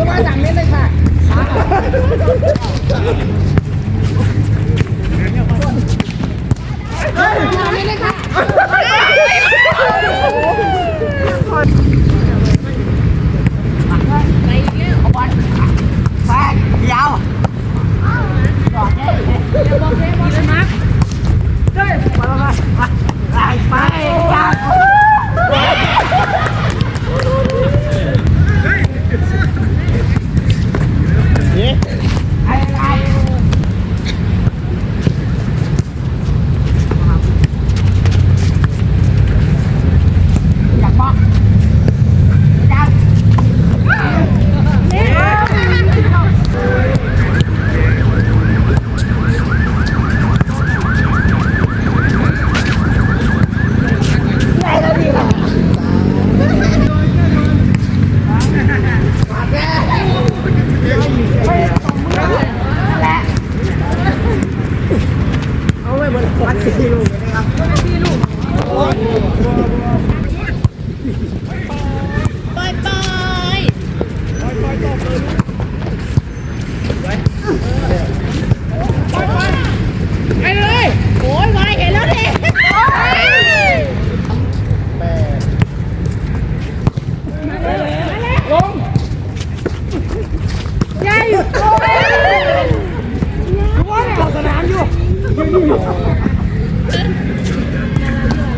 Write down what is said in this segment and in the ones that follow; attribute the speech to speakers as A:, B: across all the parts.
A: รือว่าหลังนี้เลยค่ะหลังนี้เลยค่ะไปเยอะ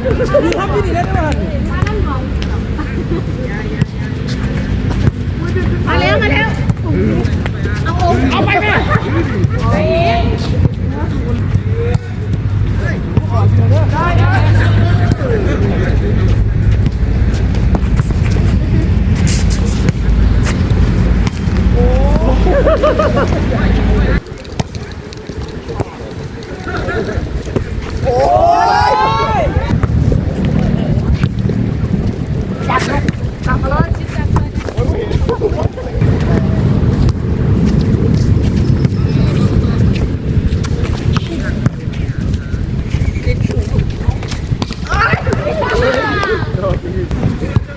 A: มีครับที่นี่แล้วด้วยมาแล้วมาแล้ว เอาองเอาไปไหมไปเอง Grabe.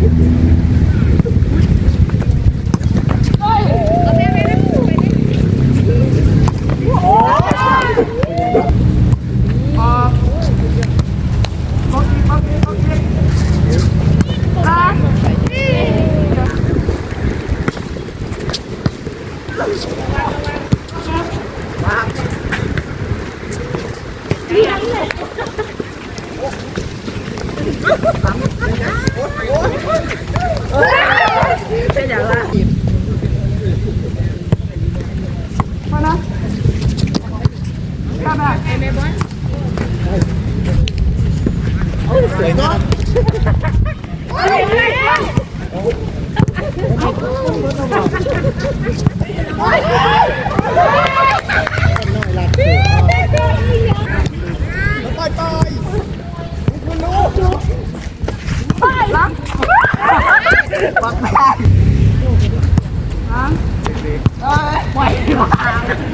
A: Thank you.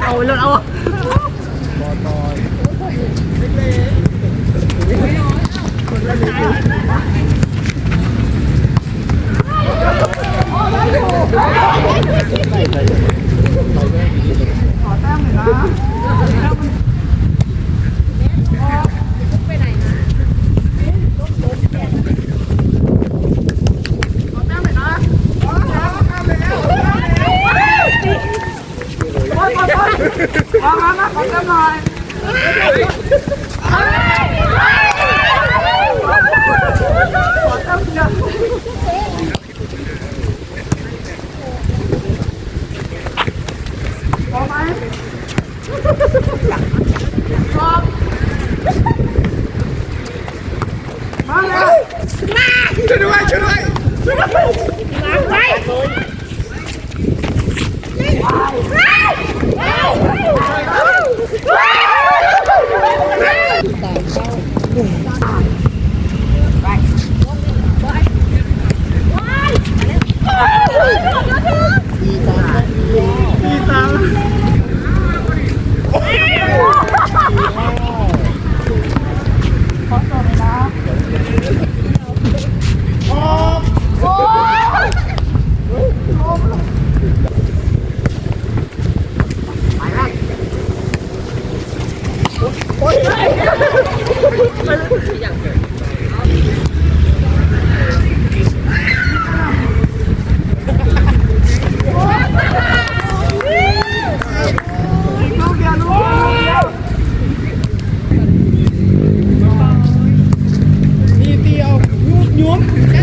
A: เอาเลยเอา Mama, mama, come on. 啊 Thank you.